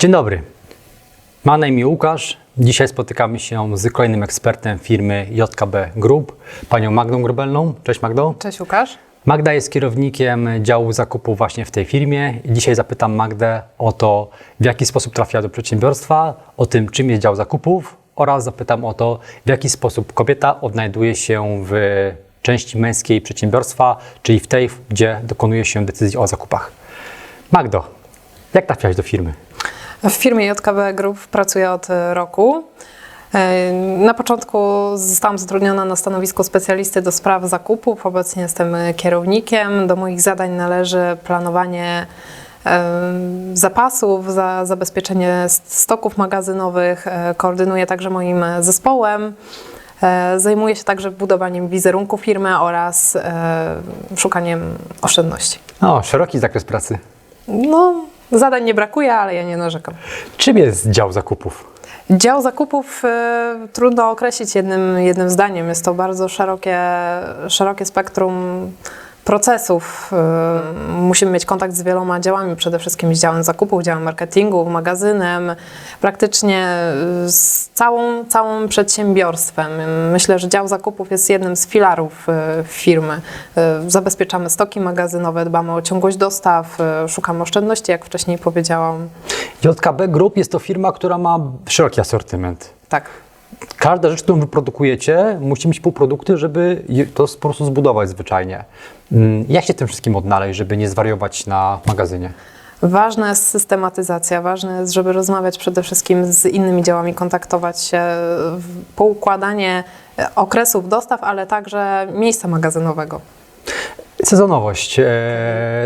Dzień dobry. Mam na imię Łukasz. Dzisiaj spotykamy się z kolejnym ekspertem firmy JKB Group, panią Magdą Grobelną. Cześć Magdo. Cześć Łukasz. Magda jest kierownikiem działu zakupu właśnie w tej firmie. Dzisiaj zapytam Magdę o to, w jaki sposób trafiła do przedsiębiorstwa, o tym, czym jest dział zakupów oraz zapytam o to, w jaki sposób kobieta odnajduje się w części męskiej przedsiębiorstwa, czyli w tej, gdzie dokonuje się decyzji o zakupach. Magdo, jak trafiłaś do firmy? W firmie JKB Group pracuję od e, roku. E, Na początku zostałam zatrudniona na stanowisku specjalisty do spraw zakupów. Obecnie jestem e, kierownikiem. Do moich zadań należy planowanie zapasów, za zabezpieczenie st- stoków magazynowych. Koordynuję także moim zespołem. Zajmuję się także budowaniem wizerunku firmy oraz szukaniem oszczędności. O, szeroki zakres pracy. No, zadań nie brakuje, ale ja nie narzekam. Czym jest dział zakupów? Dział zakupów e, trudno określić jednym, jednym zdaniem. Jest to bardzo szerokie, szerokie spektrum procesów. E, musimy mieć kontakt z wieloma działami, przede wszystkim z działem zakupów, działem marketingu, magazynem, praktycznie e, z całą, całym przedsiębiorstwem. Myślę, że dział zakupów jest jednym z filarów e, firmy. Zabezpieczamy stoki magazynowe, dbamy o ciągłość dostaw, szukamy oszczędności, jak wcześniej powiedziałam. JKB Group jest to firma, która ma szeroki asortyment. Tak. Każda rzecz, którą wyprodukujecie, musi mieć półprodukty, żeby to po prostu zbudować zwyczajnie. Mm, Jak się tym wszystkim odnaleźć, żeby nie zwariować na magazynie? Ważna jest systematyzacja, ważne jest, żeby rozmawiać przede wszystkim z innymi działami, kontaktować się, poukładanie e, okresów dostaw, ale także miejsca magazynowego. Sezonowość. E,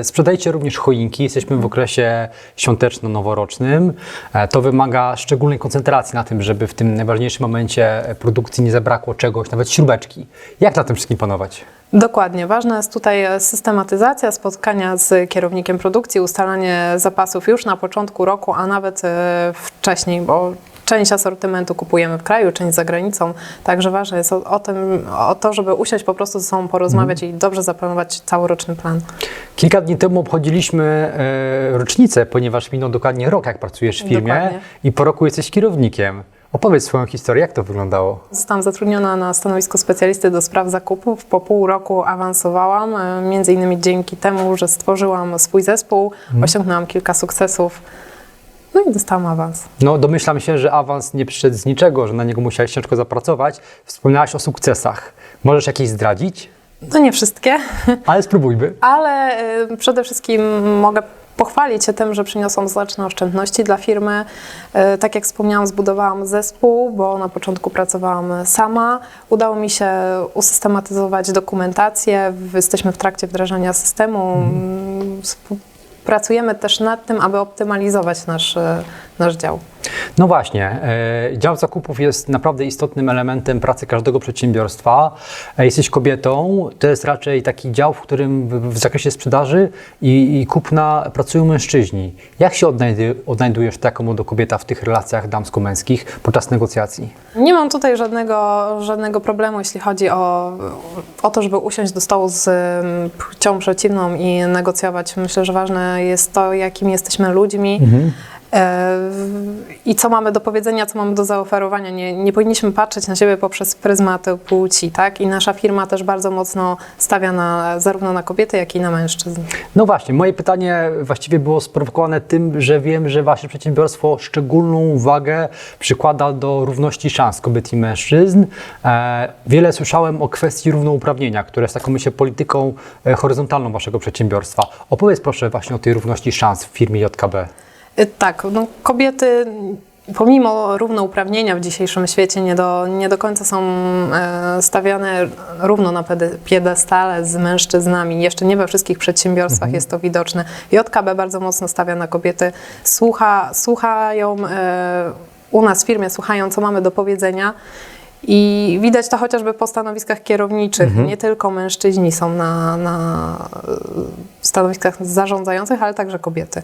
sprzedajcie również choinki. Jesteśmy w okresie świąteczno-noworocznym. E, to wymaga szczególnej koncentracji na tym, żeby w tym najważniejszym momencie produkcji nie zabrakło czegoś, nawet śrubeczki. Jak na tym wszystkim panować? Dokładnie. Ważna jest tutaj systematyzacja, spotkania z kierownikiem produkcji, ustalanie zapasów już na początku roku, a nawet e, wcześniej, bo część asortymentu kupujemy w kraju, część za granicą. Także ważne jest o, o, tym, o to, żeby usiąść po prostu ze sobą, porozmawiać i dobrze zaplanować całoroczny plan. Kilka dni temu obchodziliśmy e, rocznicę, ponieważ minął dokładnie rok, jak pracujesz w firmie Dokładnie. i po roku jesteś kierownikiem. Opowiedz swoją historię, jak to wyglądało? Zostałam zatrudniona na stanowisku specjalisty do spraw zakupów. Po pół roku awansowałam, e, między innymi dzięki temu, że stworzyłam swój zespół, osiągnęłam kilka sukcesów. No i dostałam awans. No, domyślam się, że awans nie przyszedł z niczego, że na niego musiałeś ciężko zapracować. Wspomniałaś o sukcesach. Możesz jakieś zdradzić? No nie wszystkie, Ale spróbujmy. ale e, przede wszystkim mogę pochwalić się tym, że przyniosłam znaczne oszczędności dla firmy. E, Tak jak wspomniałam, zbudowałam zespół, bo na początku pracowałam sama. Udało mi się usystematyzować dokumentację. Jesteśmy w trakcie wdrażania systemu. Pracujemy też nad tym, aby optymalizować nasz, e, nasz dział. No właśnie, e, dział zakupów jest naprawdę istotnym elementem pracy każdego przedsiębiorstwa. E, Jesteś kobietą, to jest raczej taki dział, w którym w, zakresie sprzedaży i, i kupna pracują mężczyźni. Jak się odnajdujesz ty jako młoda kobieta w tych relacjach damsko-męskich podczas negocjacji? Nie mam tutaj żadnego, żadnego problemu, jeśli chodzi o, o to, żeby usiąść do stołu z ym, płcią przeciwną i negocjować. Myślę, że ważne jest to, jakimi jesteśmy ludźmi. e, I co mamy do powiedzenia, co mamy do zaoferowania. Nie, nie powinniśmy patrzeć na siebie poprzez pryzmat płci, tak? I nasza firma też bardzo mocno stawia na, zarówno na kobiety, jak i na mężczyzn. No właśnie, moje pytanie właściwie było sprowokowane tym, że wiem, że wasze przedsiębiorstwo szczególną uwagę przykłada do równości szans kobiet i mężczyzn. E, wiele słyszałem o kwestii równouprawnienia, która jest taką myślę polityką e, horyzontalną waszego przedsiębiorstwa. Opowiedz proszę właśnie o tej równości szans w firmie JKB. Y, Tak, no kobiety pomimo równouprawnienia w dzisiejszym świecie nie do, nie do końca są e, stawiane równo na piedestale z mężczyznami. Jeszcze nie we wszystkich przedsiębiorstwach jest to widoczne. JKB bardzo mocno stawia na kobiety, słucha, słuchają e, u nas w firmie, słuchają co mamy do powiedzenia I widać to chociażby po stanowiskach kierowniczych. Nie tylko mężczyźni są na, na stanowiskach zarządzających, ale także kobiety.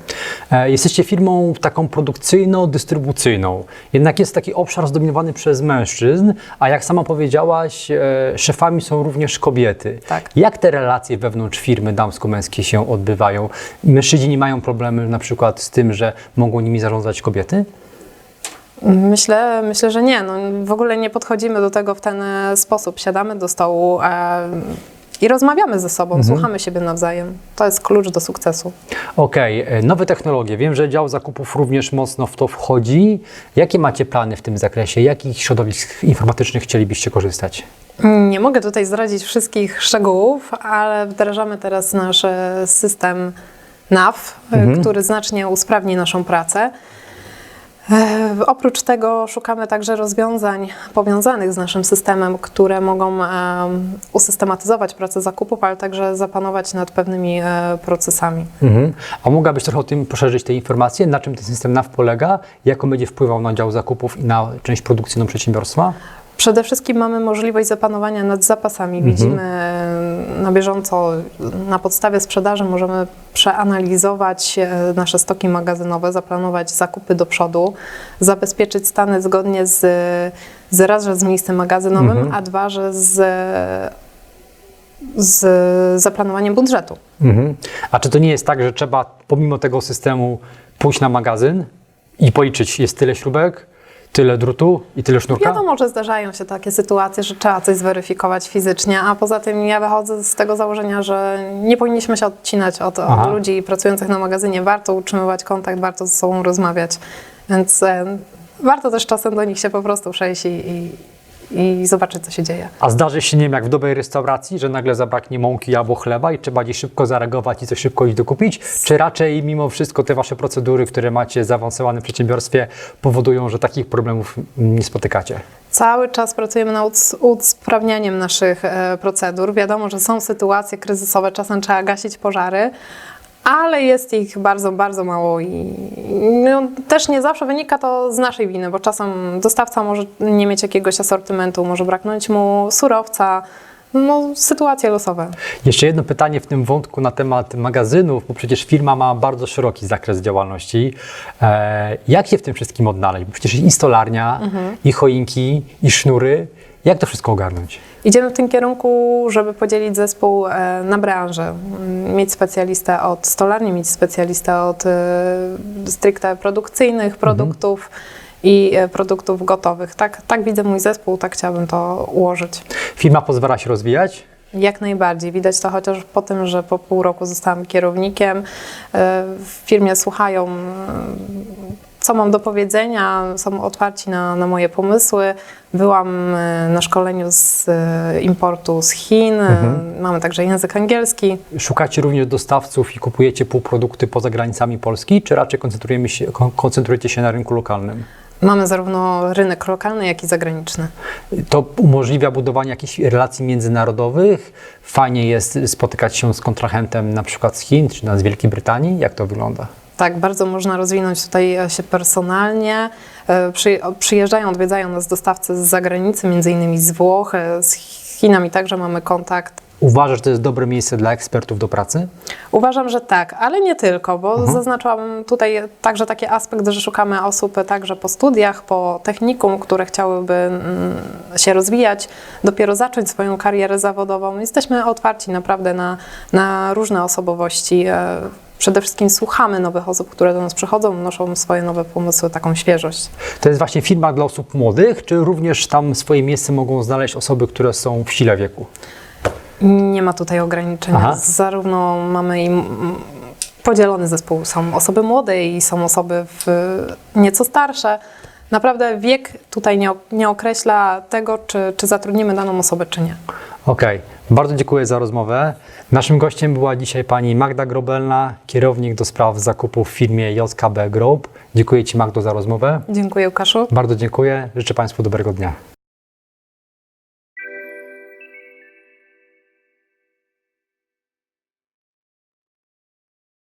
E, Jesteście firmą taką produkcyjno-dystrybucyjną. Jednak jest taki obszar zdominowany przez mężczyzn, a jak sama powiedziałaś, e, szefami są również kobiety. Tak. Jak te relacje wewnątrz firmy damsko-męskie się odbywają? Mężczyźni nie mają problemy na przykład z tym, że mogą nimi zarządzać kobiety? Myślę, myślę, że nie. No, w ogóle nie podchodzimy do tego w ten e, sposób. Siadamy do stołu e, i rozmawiamy ze sobą, słuchamy siebie nawzajem. To jest klucz do sukcesu. Okej, e, nowe technologie. Wiem, że dział zakupów również mocno w to wchodzi. Jakie macie plany w tym zakresie? Jakich środowisk informatycznych chcielibyście korzystać? Nie mogę tutaj zdradzić wszystkich szczegółów, ale wdrażamy teraz nasz e, system NAV, e, który znacznie usprawni naszą pracę. E, Oprócz tego szukamy także rozwiązań powiązanych z naszym systemem, które mogą e, usystematyzować pracę zakupów, ale także zapanować nad pewnymi e, procesami. Mhm. A mogłabyś trochę o tym poszerzyć te informacje? Na czym ten system NAW polega? Jak on będzie wpływał na dział zakupów i na część produkcyjną przedsiębiorstwa? Przede wszystkim mamy możliwość zapanowania nad zapasami. Widzimy e, na bieżąco, na podstawie sprzedaży możemy przeanalizować e, nasze stoki magazynowe, zaplanować zakupy do przodu, zabezpieczyć stany zgodnie z, z raz, że z miejscem magazynowym, a dwa, że z, z zaplanowaniem budżetu. Mhm. A czy to nie jest tak, że trzeba pomimo tego systemu pójść na magazyn i policzyć, jest tyle śrubek, tyle drutu i tyle sznurka? Wiadomo, że zdarzają się takie sytuacje, że trzeba coś zweryfikować fizycznie, a poza tym ja wychodzę z tego założenia, że nie powinniśmy się odcinać od, od ludzi pracujących na magazynie. Warto utrzymywać kontakt, warto ze sobą rozmawiać, więc e, warto też czasem do nich się po prostu przejść i, i, i zobaczyć, co się dzieje. A zdarzy się, nie wiem, jak w dobrej restauracji, że nagle zabraknie mąki albo chleba i trzeba gdzieś szybko zareagować i coś szybko iść dokupić? Czy raczej mimo wszystko te wasze procedury, które macie zaawansowane w przedsiębiorstwie powodują, że takich problemów mm, nie spotykacie? Cały czas pracujemy nad usprawnianiem naszych e, procedur. Wiadomo, że są sytuacje kryzysowe, czasem trzeba gasić pożary, ale jest ich bardzo, bardzo mało i no, też nie zawsze wynika to z naszej winy, bo czasem dostawca może nie mieć jakiegoś asortymentu, może braknąć mu surowca, no sytuacje losowe. Jeszcze jedno pytanie w tym wątku na temat magazynów, bo przecież firma ma bardzo szeroki zakres działalności. E, jak się w tym wszystkim odnaleźć? Bo przecież i stolarnia, i choinki, i sznury. Jak to wszystko ogarnąć? Idziemy w tym kierunku, żeby podzielić zespół e, na branże. Mm, Mieć specjalistę od stolarni, mieć specjalistę od e, stricte produkcyjnych produktów i e, produktów gotowych. Tak, tak widzę mój zespół, tak chciałabym to ułożyć. Firma pozwala się rozwijać? Jak najbardziej. Widać to chociaż po tym, że po pół roku zostałam kierownikiem. W firmie słuchają, co mam do powiedzenia, są otwarci na, na moje pomysły. Byłam e, na szkoleniu z e, importu z Chin, e, mamy także język angielski. Szukacie również dostawców i kupujecie półprodukty poza granicami Polski, czy raczej koncentrujemy się, kon- koncentrujecie się na rynku lokalnym? Mamy zarówno rynek lokalny, jak i zagraniczny. To umożliwia budowanie jakichś relacji międzynarodowych. Fajnie jest spotykać się z kontrahentem na przykład z Chin czy z Wielkiej Brytanii. Jak to wygląda? Tak, bardzo można rozwinąć tutaj e, się personalnie. E, przyjeżdżają, odwiedzają nas dostawcy z zagranicy, między innymi z Włoch, e, z Chinami także mamy kontakt. Uważasz, że to jest dobre miejsce dla ekspertów do pracy? Uważam, że tak, ale nie tylko, bo zaznaczyłam tutaj także taki aspekt, że szukamy osób także po studiach, po technikum, które chciałyby mm, się rozwijać, dopiero zacząć swoją karierę zawodową. Jesteśmy otwarci naprawdę na, na różne osobowości. Przede wszystkim słuchamy nowych osób, które do nas przychodzą, wnoszą swoje nowe pomysły, taką świeżość. To jest właśnie firma dla osób młodych, czy również tam swoje miejsce mogą znaleźć osoby, które są w sile wieku? Nie ma tutaj ograniczenia. Aha. Zarówno mamy im podzielony zespół. Są osoby młode i są osoby w, nieco starsze. Naprawdę wiek tutaj nie, nie określa tego, czy, czy zatrudnimy daną osobę, czy nie. Okej, bardzo dziękuję za rozmowę. Naszym gościem była dzisiaj pani Magda Grobelna, kierownik do spraw zakupów w firmie JKB Group. Dziękuję Ci Magdo za rozmowę. Dziękuję, Łukaszu. Bardzo dziękuję. Życzę Państwu dobrego dnia.